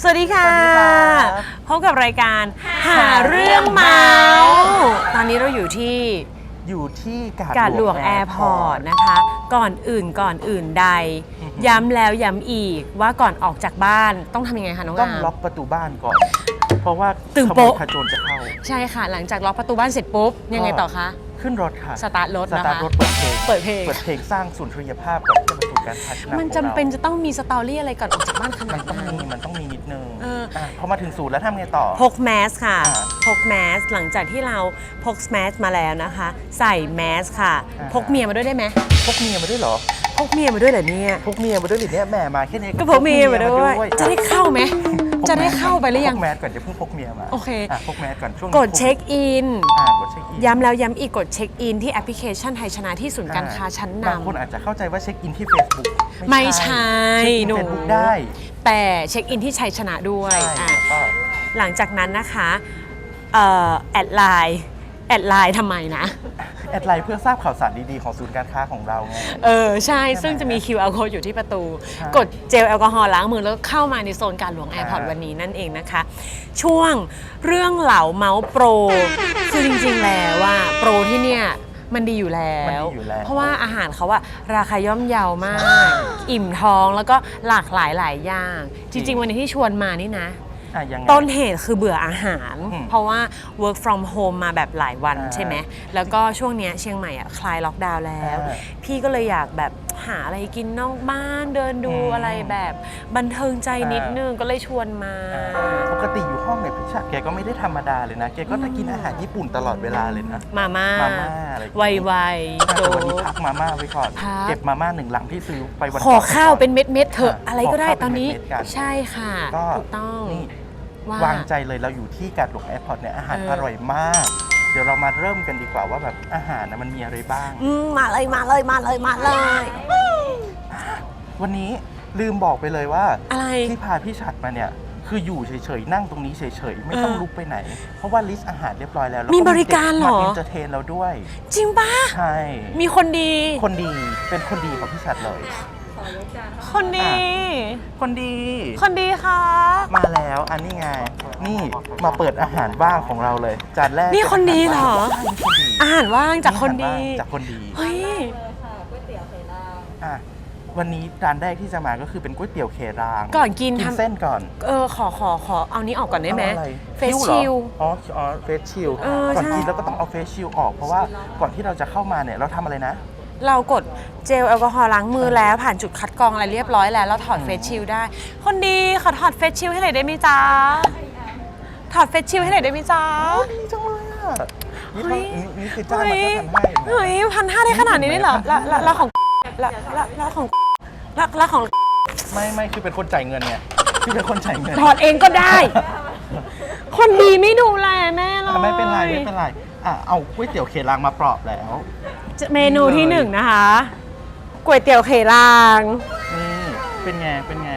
สวัสดีค่ะสวัสดีครับพบกับรายการหาเรื่องเมาส์ตอนนี้เราอยู่ที่อยู่ที่กาดกาดหลวงแอร์พอร์ตนะคะ ก่อนอื่นก่อนอื่นใด ย้ำแล้วย้ำอีกว่าก่อนออกจากบ้านต้องทำยังไงคะน้องต้องอาม ล็อกประตูบ้านก่อน เพราะว่าตื่นขโมโป๊ะยขโจรจะเข้า ใช่ค่ะ หลังจากล็อกประตูบ้านเสร็จปุ๊บ ยังไงต่อคะ ขึ้นรถค่ะสตาร์ทรถสนะคะ ตาร์ทรถเปิดเพลงเปิดเพลง เปิดเพลงสร้างสุนทรียภาพกับที่มาสู่ การพัฒนามันของจำราเป็นจะต้องมีสตอรี่อะไรก่อนออกจากบ้านขนามัดนต้องนั้นมีมันต้องมีนิดนึงเอออะพอมาถึงศูนย์แล้วทำไงต่อ พกแมสค่ะอ่าพกแมสหลังจากที่เราพกแมสมาแล้วนะคะ ใส่แมสค่ะ อ่า พกเมียมาด้วยได้ไหมพกเมียมาด้วยเหรอ พกเมียมาด้วยเหรอเนี่ยพกเมียมาด้วยหรือเนี่ยแหมมาแค่นี้ก็พกเมียมาด้วย จะได้เข้าไหม จะได้เข้าไปหรือยังพกแมสก่อนจะเพิ่งพกเมียมาโอเคะพกแมสก่อนช่วงนี้กดเช็คอิน อ่ากดเช็คอินย้ำแล้วย้ำอีกกดเช็คอินที่แอปพลิเคชันไทยชนะที่ศูนย์การค้าชั้นนบางคนอาจจะเข้าใจว่าเช็คอินที่ Facebook ำไม่ใช่เช็คอินหนูเฟซบุ๊กได้ แต่เช็คอินที่ชัยชนะด้วยใช่อะแล้วก็ หลังจากนั้นนะคะเอ่อแอดไลน์แอดไลน์ทำไมนะ แอดไลน์เพื่อทราบข่าวสารดีๆ ของศูนย์การค้าของเราไง เออ ใช่ใช่ไหมซึ่งจะมี QR code อยู่ที่ประตูใช่กดเจลแอลกอฮอล์ล้างมือแล้วเข้ามาในโซนการหลวงแอร์พอร์ตอ่าวันนี้นั่นเองนะคะ ช่วงเรื่องเหล่าเมาส์โปร คือจริงๆแล้วว่าโปรที่เนี่ยมันดีอยู่แล้มันวดีอยู่แล้ว เพราะว่าอาหารเขาอะราคาย่อมเยาวมากใช่อิ่มท้องแล้วก็หลากหลายหลายอย่างจจริริงงๆ วันนี้ที่ชวนมานี่นะ อะยังไง ต้นเหตุคือเบื่ออาหาร อืมเพราะว่า work from home มาแบบหลายวันอ่าใช่ไหม แล้วก็ช่วงเนี้ยเชียงใหม่อะคลายล็อกดาวน์แล้ว อ่าพี่ก็เลยอยากแบบหาอะไรกินนอกบ้านเดินดูอืมอะไรแบบบันเทิงใจนิดอ่านึ นึงก็เลยชวนมาปกติอยู่ห้องเนี่ยพี่ชาแกก็ไม่ได้ธรรมดาเลยนะ แกก็จะกินอาหารญี่ปุ่นตลอดเวลาเลยนะ มาม่ามาม่าอะไรอย่างงี้ ไวไวๆแต่โจวันนี้พักมาม่าไว้ก่อน พัก เก็บมาม่าหนึ่งหลังที่ซื้อไปวันขอก่ข้าวเป็นไเม็ดเม็ดๆเถอะอะอะไรก็ได้ขอข้าวตอนนี้เป็นเม็ดๆกัน ใช่ค่ะก็ถูกต้อง นี่ ว่าวางใจเลยเราอยู่ที่กาดหลวงแอร์พอร์ตเนี่ยอาหารเอออร่อยมาก เดี๋ยวเรามาเริ่มกันดีกว่าว่าแบบอาหารนะมันมีอะไรบ้าง อืมมาเลยมาเลยมาเลยมาเลย วันนี้ลืมบอกไปเลยว่าอะไรที่พาพี่ชัดมาเนี่ยคืออยู่เฉยๆ นั่งตรงนี้เฉยๆ ไม่ต้องเออลุกไปไหน เพราะว่าลิสต์อาหารเรียบร้อยแล้วแล้วมีบริการเหรอมาเอนเตอร์เทนเราด้วย จริงปะใช่ มีคนดี คนดีเป็นคนดีของพี่ชัดเลย คนดี คนดี คนดีค่ะ มาแล้วอันนี้ไง นี่มาเปิดอาหารว่างของเราเลยจานแรกนี่คนดีเหรอใช่นี่คนดีอาหารว่างจากคนดี จากคนดี เฮ้ยอะวันนี้จานแรกที่จะมาก็คือเป็นก๋วยเตี๋ยวเคราง ก่อนกินกินทำเส้นก่อน เออ ขอขอขอเอานี้ออกก่อนได้ไหมอาอะรเฟสหรอชิลอ๋ออ๋อเฟสชิลเออก่อนใช่กินแล้วก็ต้องเอาเฟสชิลออกเพราะว่าก่อนที่เราจะเข้ามาเนี่ยเราทำอะไรนะ เรากดเจลแอลกอฮอล์ล้างมือแล้วผ่านจุดคัดกรองอะไรเรียบร้อยแล้วเราถอดอืมเฟสชิลได้ คนดีขอถอดเฟสชิลให้หน่อยได้ไหมจ๊ะถอดเฟสชิลให้หน่อยได้ไหมจ๊ะดีจังเลยอะนี่เฮ้ต้องยนี่นี่คือจ้างมาเฮ้ยแค่พันห้าเองนะเฮ้ยพันห้าได้ขนาดนี้เลยเหรอแล้วแล้วแล้วของแล้วแล้วแล้วของแล้วแล้วของไม่ไม่คือเป็นคนจ่ายเงินไงคือเป็นคนจ่ายเงินถอดเองก็ได้ คนดีไม่ดูแลแม่เลยอะไม่เป็นไรไม่เป็นไรอะเอาก๋วยเตี๋ยวเครางมาปลอบแล้ว เมนูที่หนึ่งนะคะก๋วยเตี๋ยวเขลาง นี่เป็นไง เป็นไง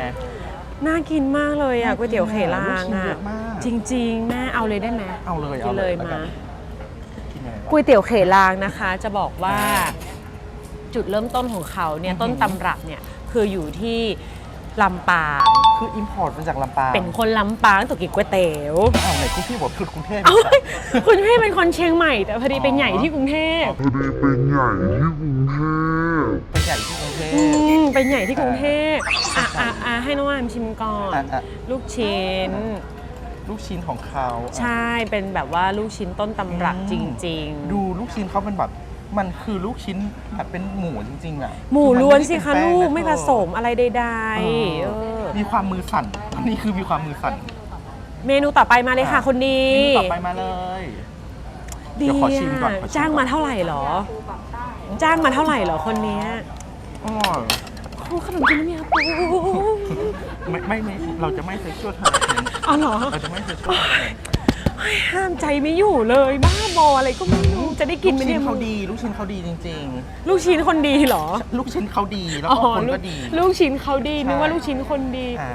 น่ากินมากเลยอะก๋วยเตี๋ยวเขลางลูกชิ้นอะเยอะมากจริงๆแม่เอาเลยได้ไหมเอาเลยกิเอานเลเลยยแล้วกัมานกินยังไงวะก๋วยเตี๋ยวเขลางนะคะ จะบอกว่าจุดเริ่มต้นของเขาเนี่ยอือหือต้นตำรับเนี่ยคืออยู่ที่ ลำปางคืออิมพอร์ตมาจากลำปางเป็นคนลำปางตัวกินก๋วยเตี๋ยวอ้าวไหนคุณพี่บอกคือกรุงเทพเอ้าคุณพี่เป็นคนเชียงใหม่ แต่พอดีเป็นใหญ่ที่กรุงเทพพอดีเป็นใหญ่ที่กรุงเทพเป็นใหญ่ที่กรุงเทอืพมเป็นใหญ่ที่กรุงเทพอะอะอะให้น้องอามชิมก่อนอะอะลูกชิ้นลูกชิ้นของเขา ใช่เป็นแบบว่าลูกชิ้นต้นตำรับอืมจริงดูลูกชิ้นเขาเป็นแบบ มันคือลูกชิ้นแบบเป็นหมูจริงๆอะๆหมูล้วนสิคะอลูมักนไม่ด้ผเป็นสแป้งมอะไรใดนะเอๆเอออมีความมือสั่นอันนี้คือมีความมือสั่นเมนูต่อไปมาเลยค่ะอะคนดีเมนูต่อไปมาเลยดีเดี๋ยวขอชิมก่อนอะขอชิมก่อนจ้างมาเท่าไหร่หรอ จ้างมาเท่าไหร่หรอคนเนี้ยอ๋อโอ้ขนมจีนน้ำยาปูไม่ไม่ไม่เราจะไม่เซ็กชวลทาร์เมนอ๋อเหรอเราจะไม่เซ็กชว ยห้ามใจไม่อยู่เลยบ้าบออะไรก็ไม่รู้จะได้กินไหมลูกเนี่ชิ้ยนเขาดี ลูกชิ้นเขาดีจริง ลูกชิ้นคนดีเหรอๆ ลูกชิ้นเขาดีแล้วอ๋อก็คนลูก็กดีลูกชิ้นเขาดีนึกว่าใช่ลูกชิ้นคนดี อ่า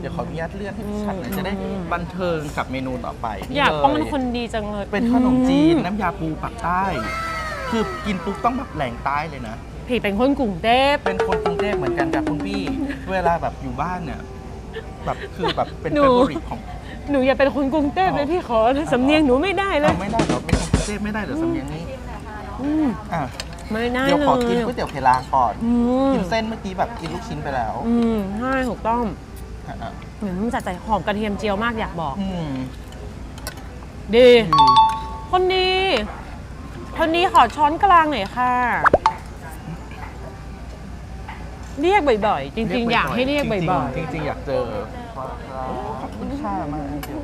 เดี๋ยวขออนุญาตเลื่อนให้พี่ชัดหน่อยจะได้บันเทิงกับเมนูต่อไปอยากเลยป้องเป็นคนดีจังเลยเป็นขนมจีนอืน้ำยาปูปักใต้ คือกินปุ๊บต้องแบบแหล่งใต้เลยนะ พี่เป็นคนกรุงเทพ เป็นคนกรุงเทพเหมือนกันกับคุณพี่ เวลาแบบอยู่บ้านเนี่ยแบบคือแบบเป็นหนู เฟเวอริตของ หนูอย่าเป็นคนกรุงเทพเลยพี่ขอนะสำเนียงหนูไม่ได้เลเราย ไม่ได้เหรอไม่ของเทพไม่ได้เหรอสำเนียงนี้อืมอะไม่ได้เดี๋ยวเลขอกินยก๋วยเตี๋ยวเพลาก่อนอืมกินเส้นเมื่อกี้แบบกินลูกชิ้นไปแล้วอืมใช่ถูกต้องอะอะเหมือนมันจัดใจหอมกระเทียมเจียวมากอยากบอก อืมดีดีคนดี คนดีขอช้อนกลางหน่อยค่ะ เรียกบ่อยๆ จริงๆ อยากให้เรียกบ่อยจริงๆจริงๆอยากเจอ ขอบคุณค่ามากจริง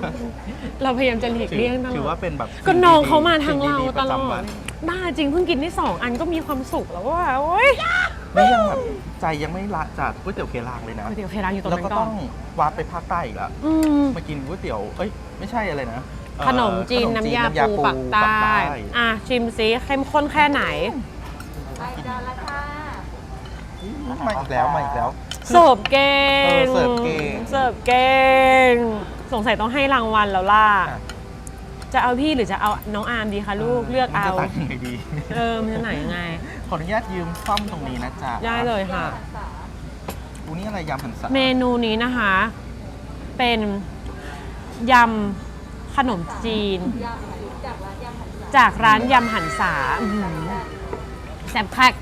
ๆเราพยายามจะหลีกๆเลี่ยงตลถืออว่าดเป็นแบบก็น้องเขามาสิ่ทางเราดีๆตประลอจำวัดนบ้าจริงเพิ่งกินได้สองอันก็มีความสุขแล้วว่าโอ๊ยนี่ยังแบบใจยังไม่ละจากก๋วยเตี๋ยวเครางเลยนะ ก๋วยเตี๋ยวเครางอยู่ตรงแล้วนั้นก็ก่ต้ออนงวาร์ปไปภาคใต้อีกแล้วอืม มากินก๋วยเตี๋ยว เอ้ย ไม่ใช่อะไรนะเอ่อขนมจีนขมน้ำยาปูปักใต้อะชิมซิเข้มข้นแค่ไหนมาอีกแล้ว มาอีกแล้ว เสิร์ฟเก่งเออเสิร์ฟเก่ง เสิร์ฟเก่งสงสัยต้องให้รางวัลแล้วล่ะอะจะเอาพี่หรือจะเอาน้องอาร์มดีคะลูกเลือกมันเอาจะตัดยังไงดี เออมันจะไหนยังไง ขออนุญาตยืมซ่อมตรงนี้นะจ๊ะได้เลยค่ะ อูนี่อะไรยำหันษาเมนูนี้นะคะ เป็นยำขนมจีน จากร้านยำหันษาอื้อหือแซ่บคัก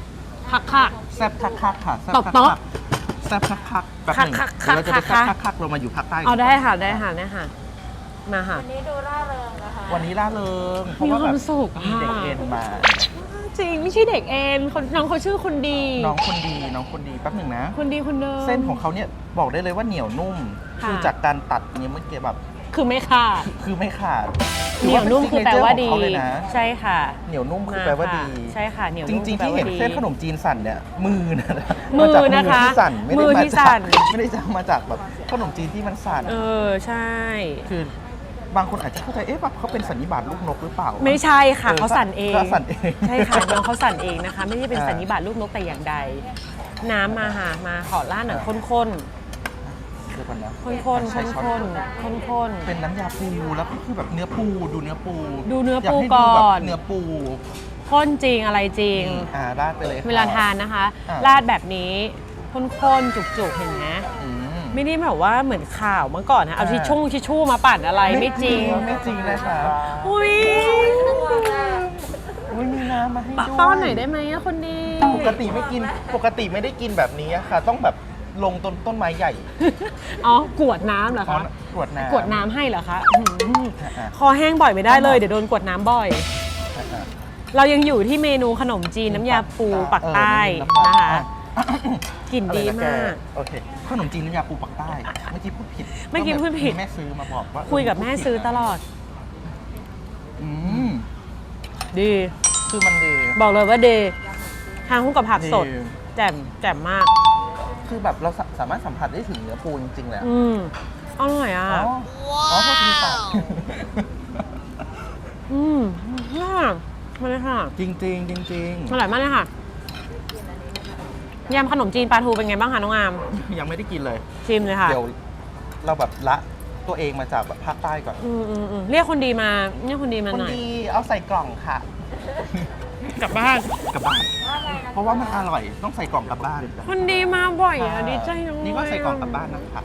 คักคัก แซ่บคักคักๆค่ะแซ่บตบคักโต๊ะ ๆ แซ่บคักคักๆแบบหนึ่งคักๆเดี๋ยวเราจะไปคัแซ่กบๆคักคักๆเรามาอยู่ภาคใต้เอาได้ค่ะได้ค่ะได้ค่ะมาค่ะ วันนี้ล่าเริงเพราะมีว่าคแบวาบมสุขมีเด็กค่ะ เอ็นมา จริงไม่ใช่เด็กเอ็นคนน้องเขาชื่อคนดี น้องคนดีน้องคนดีแป๊บหนึ่งนะ คนดีคนเดิม เส้นของเขาเนี่ยบอกได้เลยว่าเหนียวนุ่ม ค่ะ คือจากการตัดเนี่ยเมื่อกี้แบบ คือไม่ขาดคือไม่ขาดเหนียวนุ่มคือแปลว่าดีถือเป็น signature ของเขาเลยนะใช่ค่ะ เหนียวนุ่มคือแปลว่าดี ใช่ค่ะเหนียวจนุ่มริงๆคือที่แปลเห็นว่าดีเส้นขนมจีนสั่นเนี่ยมือนะมือมาจากนะคะมือที่สั่นไม่มืได้อมาที่จากสั่นไม่ได้จะมาจากแบบขนมจีนที่มันสั่น เออใช่ คือบางคนอาจจะเข้าใจเอ๊ะแบบเขาเป็นสันนิบาตลูกนกหรือเปล่า ไม่ใช่ค่ะเออเขาสั่นเองเขาสั่นเองใช่ค่ะน้องเขาสั่นเองนะคะ ไม่ได้เป็นอ่าสันนิบาตลูกนกแต่อย่างใด น้ำมาหามาขอล่าดหน่อยข้นเดี๋ยวก่อนนะๆข้นๆข้นใช้ๆช้อนข้นๆข้น เป็นน้ำยาปูแล้วก็คือแบบเนื้อปูดูเนื้อปูดูเนื้อปูยาให้ดูแบบก่อน เนื้อปูๆข้นจริงอะไรจริง อ่าราดไปเลยค่ะเวลาทานนะคะ อ่า ราดแบบนี้ข้นๆ จุกๆ เห็นไหมอืม ไม่ได้แบบว่าเหมือนข่าวเมื่อก่อนนะ เอาอ่า ทิชชู่ทิชชู่มาปั่นอะไรไม่จริง ไม่จริงเลยค่ะอุ้ยอุ้ยมีน้ำมาให้ด้วยป้อนหน่อยได้ไหมอะคนดี ปกติไม่กินปกติไม่ได้กินแบบนี้อะค่ะ ต้องแบบ ลงต้นต้นไม้ใหญ่อ๋อกวดน้ำเหรออ๋อคะกรวดน้ำกวดน้ำให้เหรอคะอื้อหืออะคอแห้งบ่อยไม่ได้เลย เดี๋ยวโดนกวดน้ำบ่อยอะอะเรายังอยู่ที่เมนูขนมจีนน้ำยาปูปักใต้เออนะคะอะกลิ่นดีอะไรนะแมาก โอเคขนมจีนน้ำยาปูปักใต้ เมื่อกี้พูดผิดเมื่อกี้พูดผิด แม่ซื้อมาบอกว่าคุยกับแม่ซื้อตลอด อืมดี คือมันดีบอกเลยว่าเดทานคู่กับผักสด ดี แจ่มแจ่มมาก คือแบบเราสาสามารถสัมผัสได้ถึงเนื้อปูจริงๆเลยอะอืมอร่อยอะ อ๋ออ๋อพอดีค่ะอืมค่ะมาเลยค่ะ จริงจริงๆจริงอร่อยมากเลยค่ะยำขนมจีนปลาทูเป็นไงบ้างคะน้องอามๆยังไม่ได้กินเลย ชิมเลยค่ะเดี๋ยวเราแบบละตัวเองมาจากแบบภาคใต้ก่อน อืมอืมอืมเรียกคนดีมาเรียกคนดีมาคนหน่อยดีเอาใส่กล่องค่ะ กลับบ้าน กลับบ้าน เพราะว่ามันอร่อยต้องใส่กล่องกลับบ้านคนดีมาบ่อยอะดีใจจังเลยนี่ก็ใส่กล่องกลับบ้านนะคะ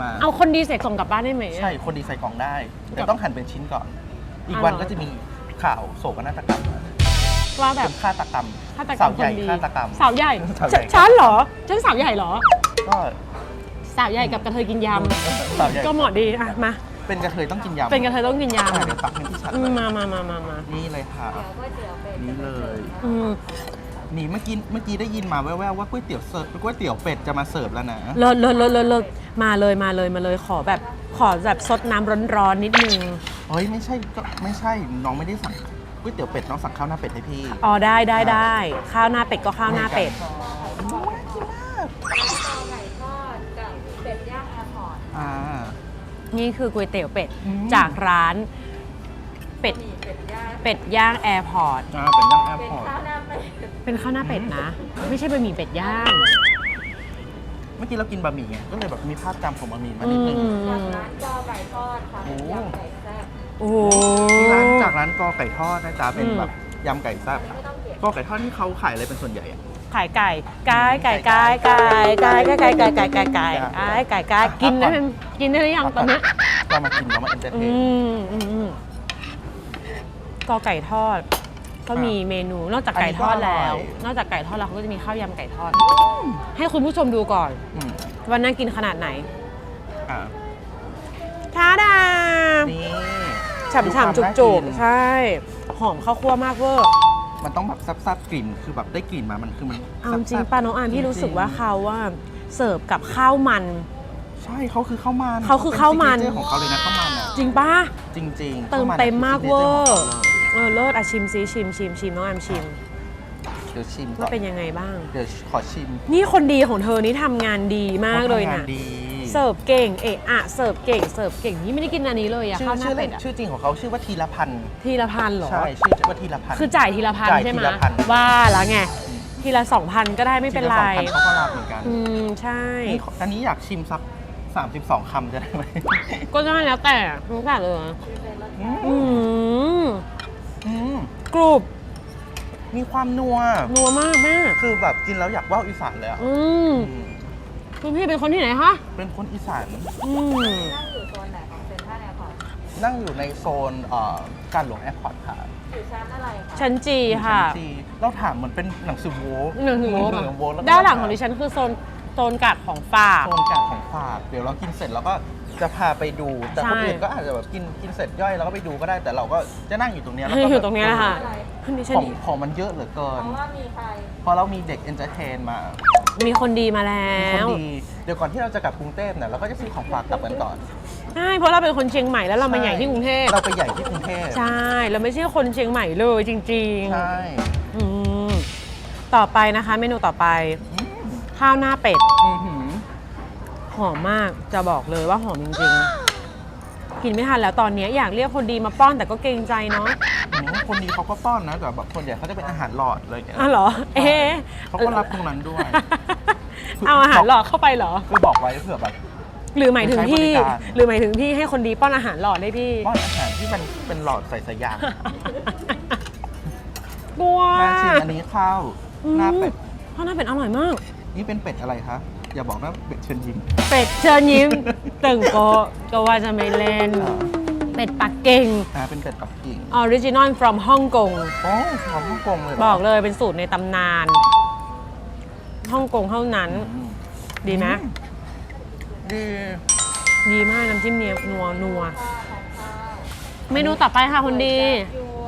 มาเอาคนดีใส่กล่องกลับบ้านได้ไหมอะ ใช่คนดีใส่กล่องได้ แต่กับต้องหั่นเป็นชิ้นก่อน อีกอ๋อวันเหรอก็จะมีข่าวโศกนาฏกรรมว่าแบเป็บนฆาตกรรมฆาตกรรสามวคใหญ่นดีฆาตกรรม สาวใหญ่สาวใหญ่ฉฉันเหรอฉันสาวใหญ่เหรอ ก็สาวใหญ่กับกระเทยกินยสาวใหญ่ำก็เหมาะดีอะมา เป็นกระเทยต้องกินยำเป็นกระเทยต้องกินยอะเดี๋ยวตักให้พี่ชัดำอืมมามามามามานี่เลยค่ะ นี่เลย อืม นี่เมื่อกี้เมื่อกี้ได้ยินมาแว่วๆว่าก๋วยเตี๋ยวเสิร์ฟก๋วยเตี๋ยวเป็ดจะมาเสิร์ฟแล้วนะ เลิศเลิศเลิศเลิศเลิศมาเลยมาเลยมาเลยขอแบบขอแบบซดน้ำร้อนๆนิดนึง เฮ้ยไม่ใช่ก็ไม่ใช่น้องไม่ได้สั่งก๋วยเตี๋ยวเป็ดน้องสั่งข้าวหน้าเป็ดให้พี่อ๋อได้ได้ได้ข้าวหน้าเป็ดก็ข้าวหน้าเป็ดอ่านี่คือก๋วยเตี๋ยวเป็ดอืมจากร้านเป็ดเป็ดย่างแอร์พอร์ตอ่าเป็นย่างแอร์พอร์ต เป็นข้าวหน้าเป็ดนะ ไม่ใช่บะหมี่เป็ดย่างเมื่อกี้เรากินบะหมี่ไงก็เลยแบบมีภาพจำของบะหมี่มาอืนิดนึงมร้านจอไก่ทอดค่ะโอ้ยำไก่แซ่บโอ้โหที่ร้านจากร้านกอไก่ทอดนะจ๊ะเป็นอืมแบบยำไก่แซ่บอะไม่ต้องเก็บกอไก่ทอดที่เขาขายอะไรเป็นส่วนใหญ่อะ ขายไก่ไก่ไก่ไก่ไก่ไก่ไก่ไก่ไก่ไก่ไก่ไก่ไก่ไก่ไก่กินได้ไหมกินได้หรือยังตอนเนี้ยก็มากินแล้วมาเอนเตอร์เทอืนมอืมอืมกอไก่ทอด ก็มีเมนูนอกจากไก่ทอดแล้ว นอกจากไก่ทอดแล้วเขาก็จะมีข้าวยำไก่ทอด ให้คุณผู้ชมดูก่อนอืมว่าน่ากินขนาดไหนอะท้าดานี่ฉ่ำดูความๆจุน่ากกิน ๆใช่ หอมข้าวคั่วมากเวอร์ มันต้องแบบซับๆกลิ่นคือแบบได้กลิ่นมามันคือมันเอาจริงแซ่บๆป้าน้องอามพี่รู้สึกว่าเขาว่าเสิร์ฟกับข้าวมัน ใช่เขาคือข้าวมันเขาคือข้าวมัน เป็ signature ของเขาเลยนะข้าวมันอะจริงป้า จริงๆเติมข้าวเต็มมากอะเวอคือร์ signature ของเขาเลย เออเลิศอะชิมซิชิมชิมชิมน้องอามชิมเดี๋ยวชิมก่ว่าอนเป็นยังไงบ้าง เดี๋ยวขอชิมนี่คนดีของเธอนี่ทำงานดีมากเลยขทำงนะดีเสิร์ฟเก่งเอะอะเสิร์ฟเก่งเสิร์ฟเก่งนี่ไม่ได้กินอันนี้เลยอะชื่อข้าวหน้าชื่อเป็เล่ดนอะชื่อจริงของเขาชื่อว่าทีละพันธ์ทีละพันเหรอ ใช่ชื่อว่าทีละพันธ์ คือจ่ายทีละพันจ่ายใช่ไหมทีละพัน ว่าแล้วไง ทีละสองพันก็ได้ไม่เป็นไรทีละสองพันเขาก็รับเหมือนกันอืม ใช่ นี่อันนี้อยากชิมสัก32คำจะได้ไหมก็ได้แล้วแต่แล้วแต่เลยอืมอืม อืมกรุบมีความนัว นัวมากแม่คือแบบกินแล้วอยากว่าวอีสานเลยอะอืมอืมคุณพี่เป็นคนที่ไหนคะเป็นคนอีสาน อืมนั่งอยู่โซนไหนของเซ็นทรัลแอร์พอร์ตนั่งอยู่ในโซนเอ่อการหลวงแอร์พอร์ตค่ะอยู่ชั้นอะไรคะชั้นจีค่ะจริงๆเราถามเหมือนเป็นหนังสือโว้หนึ่งถึงโลหนังโว้แวก็ด้านหลังของดิฉันคือโซนโซนกัดของฝาก โซนการของฝาก เดี๋ยวเรากินเสร็จแล้วก็ จะพาไปดู แต่ใช่คนอื่นก็อาจจะแบบกินกินเสร็จย่อยแล้วก็ไปดูก็ได้แต่เราก็จะนั่งอยู่ตรงเนี้ยแล้วให้ก็อยู่ตรงนี้แหละค่ะดิฉันของของมันเยอะเหลือเกิเพนราะว่ามีใครพอเรามีเด็กเอนเตอร์เทนมา มีคนดีมาแล้มีคนว ดีเดี๋ยวก่อนที่เราจะกลับกรุงเทพเนี่ยเราก็จะซื้อของฝากกลับกันก่อนใช่ เพราะเราเป็นคนเชียงใหม่แล้วเรามาใหญ่ที่กรุงเทพ เราไปใหญ่ที่กรุงเทพใช่ เราไม่ใช่คนเชียงใหม่เลยจริงใช่ๆอืมต่อไปนะคะ เมนูต่อไปอืมข้าวหน้าเป็ด อื้อ หือหอมมากจะบอกเลยว่าหอมจริงๆ กินไม่ทันแล้วตอนนี้อยากเรียกคนดีมาป้อนแต่ก็เกรงใจเนาะอืมคนดีเขาก็ป้อนนะแต่แบบคนใหญ่เขาจะเป็นอาหารหลอดเลยางเงี้ยอ้าวเหรอ เอ๊ะเขาก็รับตรงนั้นด้วย เอาอาหารหลอดเข้าไปเหรอ คือบอกไว้เผื่อแบบ หรือหมายถึงพี่ ใช้บริการ หรือหมายถึงพี่ให้คนดีป้อนอาหารหลอดได้พี่ ป้อนอาหารที่มันเป็นหลอดใส่สายยางกลัวมาชิมอันนี้ข้าวหน้าเป็ด ข้าวหน้าเป็ดอร่อยมาก นี่เป็นเป็ดอะไรคะอย่าบอกนะเป็ดเชิญยิ้มเป็ดเชิญยิ้ม ตึงโกก็ว่าจะไม่เล่นอ่าเป็ดปักกิ่งอ่าเป็นเป็ดปักกิ่งออริจินอล from ฮ่องกงโอ้ของฮ่องกงเลยหรบอกเลยเป็นสูตรในตำนานฮ่องกงเท่านั้น อืมดีไหมดี ดีมากน้ำจิ้มเนียนัวนัวเมนูต่อไปค่ะคนดี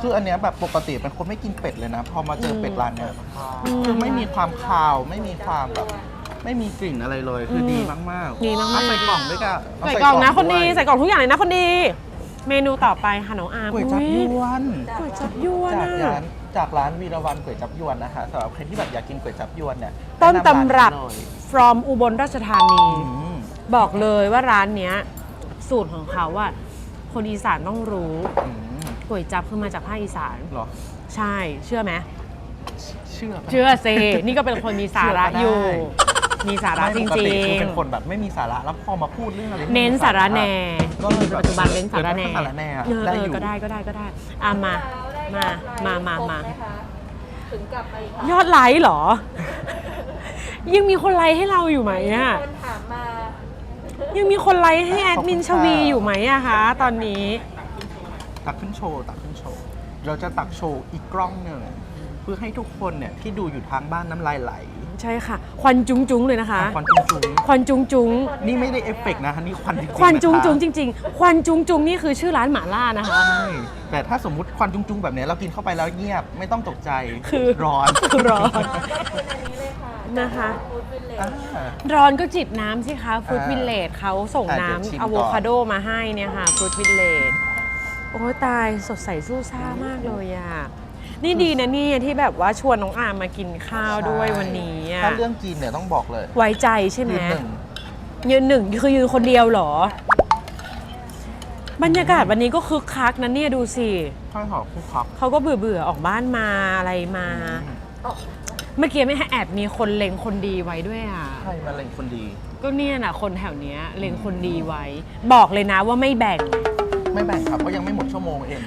คืออันเนี้ยแบบปกติเป็นคนไม่กินเป็ดเลยนะ พอมาเจอเป็ดร้านเนี้ยอืมคือไม่มีความคาวไม่มีความแบบ ไม่มีกลิ่นอะไรเลยคืออมดีมากๆดีมากๆ เอใส่กล่องด้วยกันเาใส่กล่องนะคนดีวยใส่กล่องทุกอย่างเลยนะคนดี เมนูต่อไปค่ะน้องอาร์มก๋วยจับยอุ๊วนก๋วยจับยวนจากอะร้านจากร้านวีรวันก๋วยจับยวนนะคะสำหรับใครที่แบบอยากกินก๋วยจับยวนเนี่ยต้นตำรับแนะนำานนี้เลย from อุบลราชธานี อืม บอกเลยว่าร้านเนี้ย สูตรของเขาว่าคนอีสานต้องรู้ อืม ก๋วยจับคือมาจากภาคอีสาน เหรอ ใช่ เชื่อไหมเชื่อปะเชื่อเซ นี่ก็เป็นคนมีสาระเชื่อก็ได้อยู่ มีสาระจไม่ปกริติงคือเป็นคนแบบไม่มีสาระแล้วพอมาพูดเรื่องอะไรที่ๆเน้นสาระแหน่ก็เลยแบบปัจจุบันเน้นสาระแหน่สาระแหน่อะเออได้เอออยู่ ก็ได้ก็ได้ก็ได้อะมา มา มา มา มา ถึงกลับมาอีกครั้งยอดไลค์เหรอ ยังมีคนไลค์ให้เราอยู่ไหมอะคนถามมายังมีคนไลค์ให้แอดมินชวีอยู่ไหมอะคะตอนนี้ ตักขึ้นโชว์ตักขึ้นโชว์ เราจะตักโชว์อีกกล้องหนึ่งเพื่อให้ทุกคนเนี่ยที่ดูอยู่ทางบ้านน้ำลายไหลใช่ค่ะ ควันจุ้งจุ้งๆเลยนะคะ ควันจุ้งจุ้งควันจุ้งจุ้งๆนี่ไม่ได้เอฟเฟกต์นะคะนี่ควันจริงๆควันจุ้งจุ้งะจคะริง ๆ ควันจุ้งจุ้งนี่คือชื่อร้านหมาล่านะคะใช่แต่ถ้าสมมุติควันจุ้งจุ้งๆแบบเนี้ยเรากินเข้าไปแล้วเงียบไม่ต้องตกใจคือร้อนคือร้อนเป็นอันนี้เลยค่ะนะคะฟูดวิลเลอ่าจร้อนก็จิบน้ำสิคะฟรุตอ่าวิลเลจเขาส่งอะเดี๋ยวชิมน้ำก่อนอะโวคาโดมาให้เนี่ยค่ะฟรุตวิลเลจ โอ้ยตายสดใสสู้ซ่ามากเลยอะ นี่ดีนะเนี่ยที่แบบว่าชวนน้องอามมากินข้าวด้วยวันนี้อะถ้าเรื่องกินเนี่ยต้องบอกเลยไว้ใจใช่ไหมยืนหนึ่งยืนหนึ่งคือยืนคนเดียวเหรอ บรรยากาศวันนี้ก็คึกคักนะเนี่ยดูสิข้าวหอมคุกคักเขาก็เบื่อเบื่อๆออกบ้านมาอะไรมา เมื่อกี้ไม่ให้แอบมีคนเล็งคนดีไว้ด้วยอะใช่มาเล็งคนดี ก็เนี่ยนะคนแถวเนี้ยเล็งคนดีไว้ บอกเลยนะว่าไม่แบ่ง ไม่แบ่งครับเพราะยังไม่หมดชั่วโมงเอง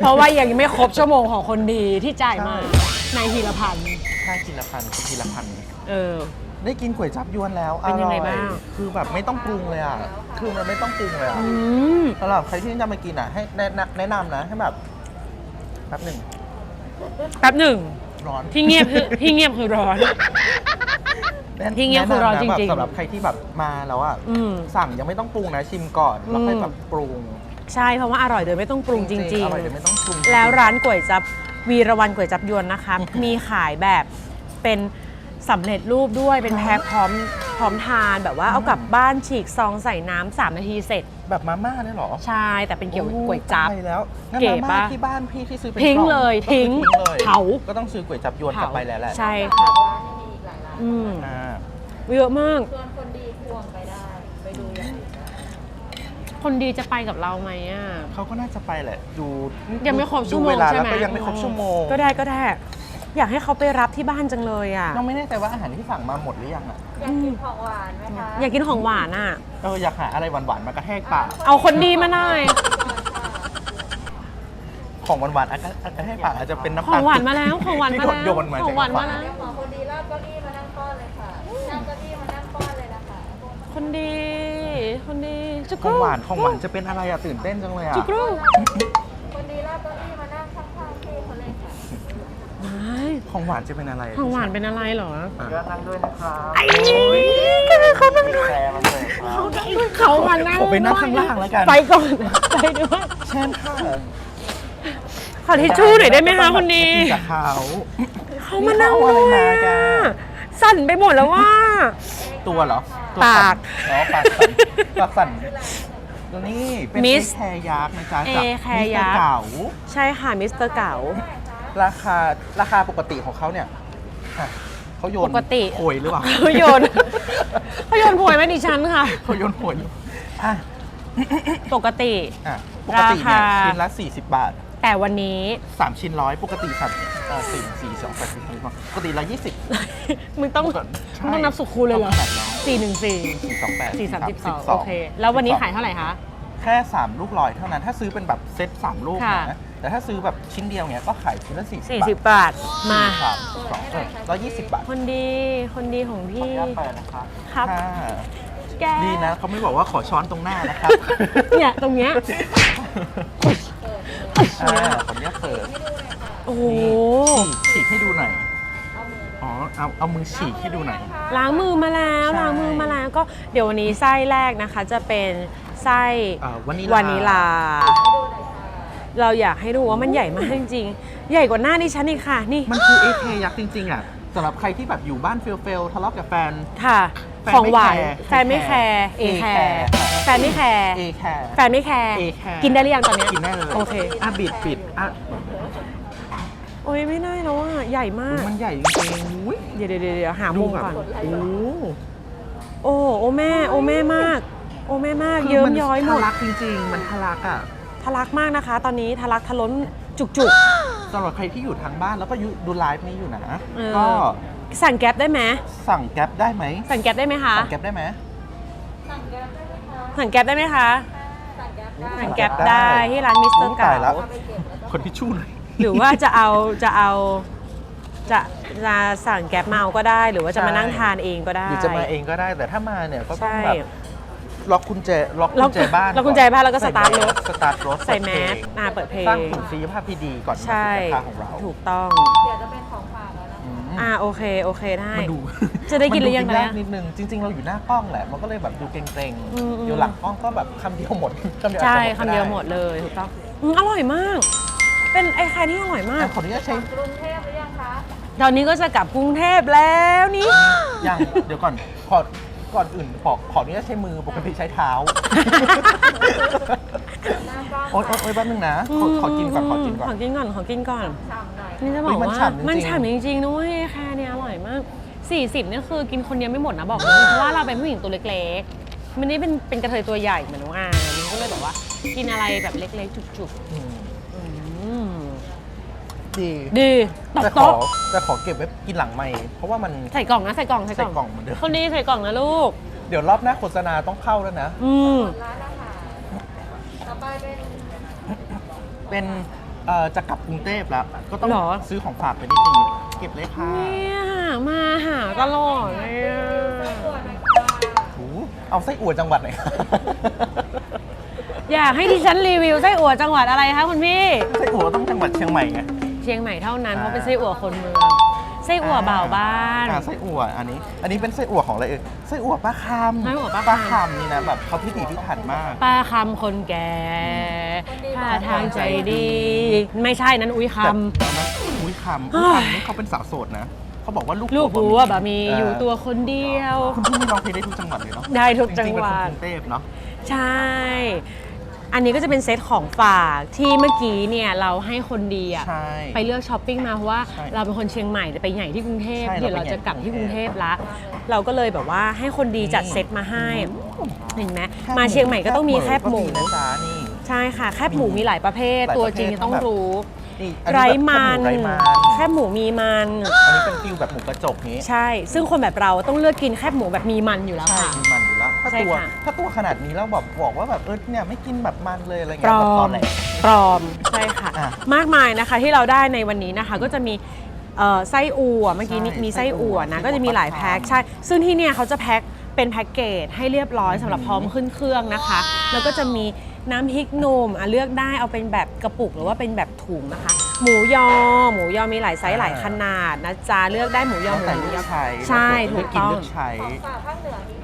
เพราะว่ายังไม่ครบชั่วโมงของคนดีที่จ่ายมาใช่ในทีละพันค่ากินละพันคือทีละพัน เออ ได้กินก๋วยจับยวนแล้วเป็นยังไงอร่อบ้าง คือแบบไม่ต้องปรุงเลยอะ คือมันไม่ต้องปรุงเลยอะอืม สำหรับใครที่จะมากินอะ ให้แนะนำแนะนำนะให้แบบแป๊บหนึ่งแป๊บหนึ่ง ร้อนที่เงียบคือที่เงียบคือร้อน แนะที่เงียบคือร้อนจริงๆแะนำนะแบบสำหรับใครที่แบบมาแล้วอะอืมสั่งยังไม่ต้องปรุงนะชิมก่อนแล้วค่อยอืม แบบปรุง ใช่เพราะว่าอร่อยโดยไม่ต้องปรุงจริง อร่อยเดี๋ยวไม่ต้องปรุงๆ แล้วร้านก๋วยจับวีรวันก๋วยจับยวนนะคะ มีขายแบบเป็นสำเร็จรูปด้วยเป็นแพ็คพร้อมพร้อมทานแบบว่าเอากลับบ้านฉีกซองใส่น้ำสามนาทีเสร็จแบบมาม่าเนี่ยเหรอใช่แต่เป็นเกี่ยวกับโอ้ก๋วยจับตาแล้วงั้นเก๋มาม่าปะที่บ้านพี่ที่ซื้อเป็นทิ้งกอเลยก็คือทิ้งเลยเผา ก็ต้องซื้อก๋วยจับยวนกลับไปแล้วแหละใช่ทาค่ะงร้านยังมีอีกหลายร้านอืมอ่าเยอะมาก ชวนคนดีควงไปได้ไปดูอย่างอื่นได้ คนดีจะไปกับเราไหมอะ เขาก็น่าจะไปแหละ ดูยังไม่ครบชั่วโมดูงเวลาใช่แล้วไหมก็ยังไม่ครบชั่วโมงก็ได้ก็ได้ อยากให้เขาไปรับที่บ้านจังเลยอะ น้องไม่แน่ใจว่าอาหารที่สั่งมาหมดหรือยังอะอยากกินของหวานไหมคะอยากกินของหวานอะ เอออยากหาอะไรหวานๆมากระแทกปากเอาคนดีมาหน่อย ของหวานๆอะกระกระแทกปากอาจจะเป็นน้ำขตาอลงหวานมาแล้วของหวานที่มาโดแล้นวโยนมาของหวานมาจกแล้วเดี๋ยวขอคนดีลาบเก้าอี้มานั่งป้อนเลยค่ะนั่งเก้าอี้มานั่งป้อนเลยนะคะคนดี คนดีจุกของรูหวานของหวานจะเป็นอะไรอะตื่นเต้นจังเลยอะจุกรูคนดีลาบเก้าอี้มานั่งข้างๆพี่เขาเลยค่ะว้าของหวานจะเป็นอะไรของหวานเป็นอะไรเหรอก็นั่งด้วยนะครับไอ้เขานั่งด้วยแชร์มาเลยครับเขามานั่งผมไปนั่งข้างล่างแล้วกันไปก่อนไปด้วยเช่นค่ะขอทิชชู่หน่อยได้ไหมคะคนดีกับเขาเขามานั่งนี่เขารด้วยมาแกสั่นไปหมดแล้วว่า ตัวเหรอ ปากสั่นอ๋อปากสั่นปากสั่นตัวนี้เป็นมิเอสแคร์ยักษ์นะจ๊ะเอจากแคร์ยักษ์มิสเตอเก่า ใช่ค่ะมิสเตอร์เก๋า ราคาราคาปกติของเขาเนี่ยอะเขาโยนปกติโผยหรือเปล่าเขาโยนเขาโยนพวยไว้ดิฉันค่ะ เขาโยนโผยอะปกติ อะปกติเนี่ยราคา ชิ้นละ 40 บาท แต่วันนี้3ชิ้นร้อยปกติสัตว์เอ่อสี่สี่สองแปดสี่สองปกติละยี่สิบมึงต้องใช่มึงต้องนับสุขคูณเลยเหรอต้องขนาดนั้นสี่หนึ่งสี่สี่สองแปดสี่สามสิบสองโอเค แล้ววันนี้ขายเท่าไหร่คะ แค่ 3 ลูกลอยเท่านั้น ถ้าซื้อเป็นแบบเซ็ต3 ลูกค่ะ นะแต่ถ้าซื้อแบบชิ้นเดียวเนี่ยก็ขายชิ้นละ40สี่บาทสิบบาท มา สามสองเออร้อยยี่สิบบาทคนดีคนดีของพี่ขออนุญาตเปิดนะครับครับค่ะแกดีนะเขาไม่บอกว่าขอช้อนตรงหน้านะครับเนี่ยตรงเนี้ย อ่าขออนุญาตเปิดโอ้โหฉีกให้ดูหน่อยอ๋อเอาเอามือฉีกให้ดูหน่อย ล้างมือมาแล้วใช่ ล้างมือมาแล้วก็เดี๋ยววันนี้ไส้แรกนะคะ จะเป็นไส้อ่าวานิลลาวานิลา เราอยากให้ดูว่ามันใหญ่มากจริงๆ ใหญ่กว่าหน้าดิฉันอีกค่ะนี่มันคือเอเคยักษ์จริงๆอะสำหรับใครที่แบบอยู่บ้านเฟลเฟลทะเลาะกับแฟน ค่ะแฟน ของหวานไม่แคร์แฟนไม่แคร์เอเอแคแคร์ร์แฟนไม่แคร์เอแคร์แฟนไม่แคร์เอแคร์กินได้หรือยังตอนเนี้ยกินได้เลยโอเคอะบิดบิดอะโอ้ยไม่ได้แล้วอะใหญ่มากมันใหญ่จริงๆอุ้ยเดี๋ยวเดี๋ยวเดี๋ยวหาดูมุมแบบก่อนโอ้โอ้โอ้แม่โอ้แม่มาก โอ้แม่มากคืเยิ้มมันย้อยหมดทะลักจริง ๆ มันทะลักอะทะลักมากนะคะ ตอนนี้ทะลักทะล้นจุกจุกสำหรับใครที่อยู่ทางบ้านแล้วก็อยู่ดูไลฟ์นี้อยู่นะเออก็ๆ สั่งแก๊ปได้ไหมสั่งแก๊ปได้ไหมสั่งแก๊ปได้ไหมคะ สั่งแก๊ปได้ไหมสั่งแก๊ปได้ไหมคะ สั่งแก๊ปได้ไหมคะสั่งแก๊ปได้สั่งแก๊ปได้ที่ร้านมิสเตอร์โอ้เก่าตายแล้วเอาไปเก็บแล้วก็คนที่ชู้หน่อยหรือว่าจะเอาจะเอาจะจะสั่งแก๊ปมาเอาก็ได้ หรือว่าจะมาใช่นั่งทานเองก็ได้หรือจะมาเองก็ได้ แต่ถ้ามาเนี่ยก็ต้องใช่แบบล็อกกุญแจล็อกล็กุอกญแจบ้านล็อกกุญแจบ้านแล้วก็ใส่สตาร์ทรถสตาร์ทรถใส่แมเปิดสเพลงมาเปิดเพลงสร้างสุขสีภาพที่ดีก่อนมาใช่สู่ราคาของเราถูกต้องเดี๋ยวจะเป็นข องฝากแล้วนะอืมอ่าโอเคโอเคได้ มันดูจะได้กินหรือยังมันะดูยากนิดนึงจริง ๆ เราอยู่หน้ากล้องแหละ มันก็เลยแบบดูเกรงอืมอืมๆอยู่หลังกล้องก็แบบคำเดียวหมดคำเดียวอาจใช่จะคำเดียวก็ไหมดเลยถูกต้องอืมอร่อยมาก เป็นไอ้ไข่ที่อร่อยมาก อะขออนุญาตใช้กรุงเทพหรือยังคะ ตอนนี้ก็จะกลับกรุงเทพแล้วนี่ยังเดี๋ยวก่อนขอก่อนอื่นขอขออนุญาตใช้มือปกติใช้เท้าหน้ากล้อง โอ๊ยโอ๊ยโอ๊ยแป๊บนึงนะขอขอกินก่อนขอกินก่อน ขอกินก่อนขอกินก่อนฉ่ำหน่อยนี่จะบเฮ้อกยมันว่าฉ่ำจริงๆ มันฉ่ำจริงๆด้วยแค่เนี้ยอร่อยมาก 40เนี่ยคือกินคนเดียวไม่หมดนะบอกเลยเพราะว่าเราเป็นผู้หญิงตัวเล็กๆ มันนี่เป็นเป็นกระเทยตัวใหญ่เหมือนน้องอามันก็เลยแบบว่า กินอะไรแบบเล็กๆ จุกอืมๆอืมดีดีตบแต่ขอโต๊ะแต่ขอเก็บไว้กินหลังไม่เพราะว่ามัน ใส่กล่องนะใส่กล่องใส่ใส่กล่องเหมือนเดิม คนดีใส่กล่องนะลูก เดี๋ยวรอบหน้าโฆษณาต้องเข้าแล้วนะ อืม ร้านอาหารต่อไป เป็นเป็นเอ่อจะกลับกรุงเทพแล้ว ก็ต้องหรอ ซื้อของฝากไปนิดนึงเก็บเลยค่ะเนี่ยมาหาตลอดเลยอะตัวหน่อยค่ะโอ้โหเอาไส้อั่วจังหวัดไหนอยค่ะอยากให้ดิฉันรีวิวไส้อั่วจังหวัดอะไรคะคุณพี่ ไส้อั่วต้องจังหวัดเชียงใหม่ไง เชียงใหม่เท่านั้นอ่าเพราะเป็นไส้อั่วคนเมือง ไส้อั่วบ่าวบ้าน อ่ไส้อั่วอันนี้ อันนี้เป็นไส้อั่วของอะไรเอ่ยไส้อั่วป้าคำไส้อั่วป้าคำป้าคำ นี่นะแบบเขาพิถีพิถันมาก ป้าคำคนแก่ท่าทางใจดี ไม่ใช่นั้นอุ้ยค แต่นะอุ้ยคำอุ้ยคำนี่เขาเป็นสาวโสดนะเขาบอกว่าลูกำ ลูกผัผัววบะบะหมีมี่อยู่ตัวคนเดียว คุณพี่นี่ร้องเพลงได้ทุกจังหวัดเลยเนาะได้ทุกจังหจริๆเป็นวัคนดกรุงเทพเนาะ ใช่ อันนี้ก็จะเป็นเซตของฝากที่เมื่อกี้เนี่ยเราให้คนดีอะใช่ ไปเลือกช้อปปิ้งมาเพราะว่าใช่เราเป็นคนเชียงใหม่แต่ไปใหญ่ที่กรุงเทพใช่เดี๋ยวเราเราไปใหญ่ จะกลับที่ที่กกรุรุงงเทเทพพละ เราก็เลยแบบว่าให้คนดีจัดเซตมาให้อืมเห็นไหมแคบมาเชียงใหม่ก็ต้องมีแคบหมูก็นะจ๊ะนี่ ใช่ค่ะแคบหมูมีหลายประเภท หลายประเภทตัวจริงต้องรู้ นี่อันไรนี้แบบมันแคบหมูไร้มันแคบหมูมีมัน อันนี้เป็นฟิลแบบหมูกระจกนี้ใช่ ซึ่งคนแบบเราต้องเลือกกินแคบหมูแบบมีมันอยู่แล้วใช่ค่ะ มีมันอยู่แล้ว ถ้าใช่ตัวค่ะ ถ้าตัวขนาดนี้แล้วแบบบอกว่าแบบเออเนี่ยไม่กินแบบมันเลยอะไรปเงี้ลยอแบบตอมนแหล ปลอมใช่ค่ะ อะมากมายนะคะที่เราได้ในวันนี้นะคะก็จะมีเอ่อไส้อั่วเมื่อกี้นี้ใช่มีไส้อั่วนะ ไส้อั่วก็จะมีหลายปลาแพ็คคาร์ฟใช่ ซึ่งที่เนี่ยเขาจะแพ็คเป็นแพ็กเกจให้เรียบร้อยสำหรับพร้อมขึ้นเครื่องนะคะ แล้วก็จะมีน้ำพริกหนุ่มอะเลือกได้เอาเป็นแบบกระปุกหรือว่าเป็นแบบถุงนะคะ หมูยอ หมูยอมีหลายไซส์หลายขนาดนะจ๊ะเลือกได้หมูยอตั้งหมูแต่เลืยออกใช้ใช่แล้วถูกกินต้องเลือกใช้ ของฝากภาคเหนือมีของที่อื่นด้วยไหมคะ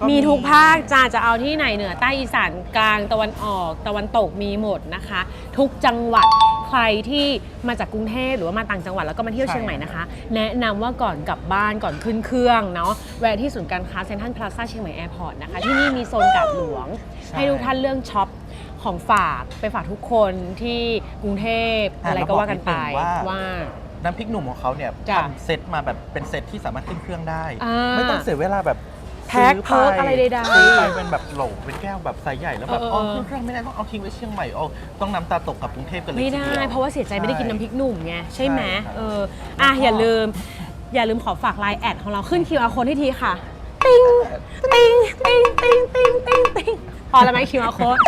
ก็มีทุกภาคจ้าจะเอาที่ไหนเหนือใต้อีสานกลางตะวันออกตะวันตกมีหมดนะคะ ทุกจังหวัดใครที่มาจากกรุงเทพหรือว่ามาต่างจังหวัดแล้วก็มาเที่ยวเชียงใหม่นะคะ แนะนำว่าก่อนกลับบ้านก่อนขึ้นเครื่องเนาะแวะที่ศูนย์การค้าเซ็นทรัลพลาซ่าเชียงใหม่แอร์พอร์ตนะคะ ที่นี่มีโซนกาดหลวง ใช่ให้ทุกท่านเรื่องช็อปของฝากไปฝากทุกคนที่กรุงเทพอะอะไรก็ว่ากันไปแล้วบอกนิดนึงว่า ว่า น้ำพริกหนุ่มของเขาเนี่ยจ้ะทำเซตมาแบบเป็นเซตที่สามารถขึ้นเครื่องได้ อ่า ไม่ต้องเสียเวลาแบบ แพ็คซื้เพิร์กอะไรใดๆ ซื้อไปเป็นแบบโหลเป็นแก้วแบบไซส์ใหญ่แล้วแบบเออ อ๋อเออขึ้นเครื่องไม่ได้ต้องเอาทิ้งไว้เชียงใหม่อ๋อต้องน้ำตาตกกับกรุงเทพกันเลยไม่ทีได้ดียวเพราะว่าเสียใจไม่ได้กินน้ำพริกหนุ่มไงใช่ไหมใช่ครับ เอออะอย่าลืม อย่าลืมขอฝากไลน์แอดของเราขึ้น QR code ที่ทีค่ะ ติ้งติ้งติ้งติ้งติ้งติ้งติ้ง พอแล้วไหม QR code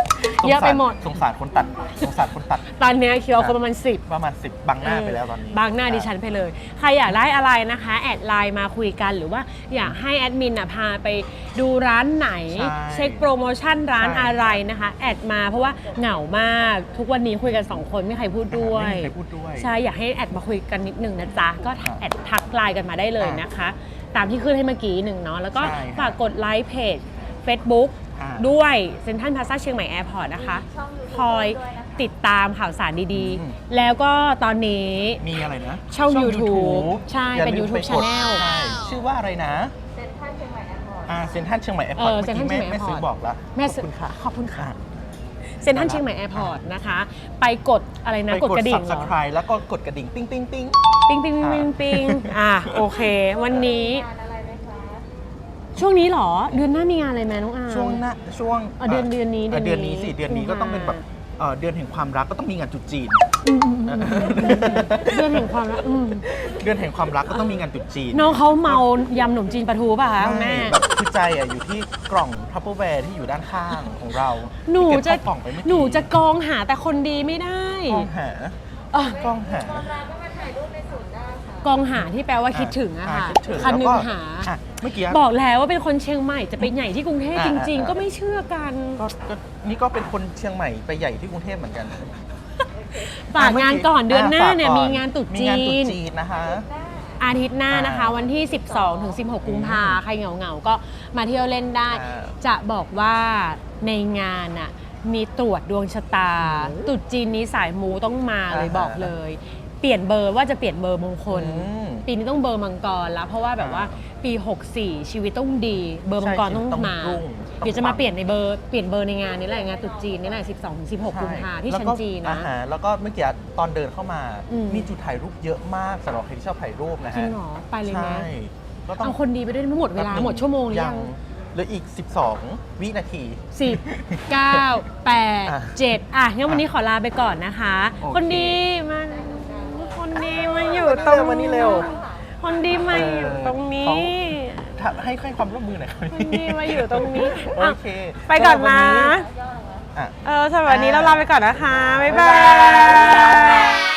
เยอะไปหมด สงสารคนตัดสงสารคนตัด ตอนเนี้ย QR code ประมาณ10 ประมาณ10บังหน้าไปแล้วตอนนี้ บางหน้าดิฉันไปเลย ใครอยากได้อะไรนะคะ แอดไลน์มาคุยกันหรือว่าอยากให้แอดมินอะพาไปดูร้านไหน ใช่เช็คโปรโมชั่นร้านใช่ อะไรนะคะ แอดมาเพราะว่าเหงามากทุกวันนี้คุยกัน 2 คนไม่มีใครพูดด้วย ไม่มีใครพูดด้วย ใช่ อยากให้แอดมาคุยกันนิดนึงนะจ๊ะ ก็ครับแอดทักไลน์กันมาได้เลยนะคะ ตามที่ขึ้นให้เมื่อกี้หนึ่งเนาะแล้วก็ใช่ครับ ฝากกดไลค์เพจ Facebook อ่า ด้วยเซ็นทรัลพลาซ่าเชียงใหม่แอร์พอร์ตนะคะช่อง YouTube คอยด้วยนะคะ ติดตามข่าวสารดีอืม ๆ แล้วก็ตอนนี้ มีอะไรนะช่อง YouTube ใช่อย่าเป็นลืม YouTube ไปกด Channel ใช่ชื่อว่าอะไรนะเซ็นทรัลเชียงใหม่แอร์พอร์ต อ่าเซนทันเชียงใหม่แอร์พเออร์ตอเมื่อเซ็นกี้ทรัลแม่เชียงใหม่แม่ซื้อ Airport บอกแล้วแม่ขอบคุณค่ะขอบคุณค่ะ เซ็นทรัลเชียงใหม่แอร์พอร์ตนะคะ ไปกดอะไรนะ ไปกดกดกระดิ่งเหรอ subscribe แล้วก็กดกระดิ่ง ปิ้งปิ้งปิ้ง ปิ้งปิ้งปิ้งปิ้งปิ้งอะโอเค วันนี้งานอะไรไหมคะ ช่วงนี้เหรอ เดือนหน้ามีงานอะไรไหมน้องอาร์ม ช่วงหน้าช่วงอะเดือนเดือนนี้เดือนเดือนนี้นี้สิเดือนนี้ก็ต้องเป็นแบบเอ่อเดือนแห่งความรักก็ต้องมีงานจุดจีน อืมอืมอืมอืมเดือนแห่งความรักอืมเดือนแห่งความรักก็ต้องมีงานจุดจีนน้องเขาเมายำหนมจีนปลาทูป่ะคะคุณแม่ใช่แบบคือใจอะอยู่ที่กล่องทัพเปอร์แวร์ที่อยู่ด้านข้างของเราหนูที่จะเก็บเข้ากล่องไปเมื่อกี้หนูจะกองหาแต่คนดีไม่ได้ กล้องหาเอ้ยกล้องหา ความรักก็ กองหาที่แปลว่าคิดถึงอะค่ะคิดถึงคันหนึแล้วงก็หาอะเมื่อกี้บอกแล้วว่าเป็นคนเชียงใหม่จะไปใหญ่ที่กรุงเทพอ่าจริงอ่าๆก็ไม่เชื่อกันก็ก็นี่ก็เป็นคนเชียงใหม่ไปใหญ่ที่กรุงเทพเหมือนกันฝากงานก่อนเดือนหน้าเนี่ยฝกก่มีงานตรุษมีจีงานตรุษนจีนนะคะ อาทิตย์หน้านะคะ อ่าวันที่ 12 ถึง 16 กุมภาใครเหงาๆ ก็มาเที่ยวเล่นได้ อ่าจะบอกว่าในงานอะมีตรวจดวงชะตา ตรุษจีนนี้สายมูต้องมาเลยอ่าฮะบอกเลย เปลี่ยนเบอร์ว่าจะเปลี่ยนเบอร์มงคล อืมปีนี้ต้องเบอร์มังกรแล้ว เพราะว่าแบบว่าปี 64 ชีวิตต้องดี เบอร์มังกรใช่ต้องต้องมารุ่งเดี๋ยวจะมาเปลี่ยนในเบอร์เปลี่ยนเบอร์ในงานนี้แหละงานตรุษจีนนี่แหละ 12ถึง16 กุมภาที่แล้วชั้นก็จีนอานะหารแล้วก็เมื่อกี้ตอนเดินเข้ามา อืม มีจุดถ่ายรูปเยอะมากสำหรับใครที่ชอบถ่ายรูปนะจริฮะงเหรอไปเลยไหมใช่ก็ต้องเอาคนดีไปด้วยไม่หมดเวลาแป๊บนึ่หมดชั่วโมงหรือยัง เหลืออีก 12 วินาที สิบเก้าแปดอะเจ็ดอะงั้นวันนี้ขอลาไปก่อนนะคะ โอเค คนดีมาคน ดีมาอยู่ตรงมานี่เร็ว คนดีมาอยู่ตรงนี้ ถ้าให้ให้ความร่วมมือหน่อยครับคนดีมาอยู่ตรงนี้โออะเคไปก่อนนะ สำหรับวัอะ เออสำหรับวันนี้เราลาไปก่อนนะคะ บ๊ายบาบ๊ายบายย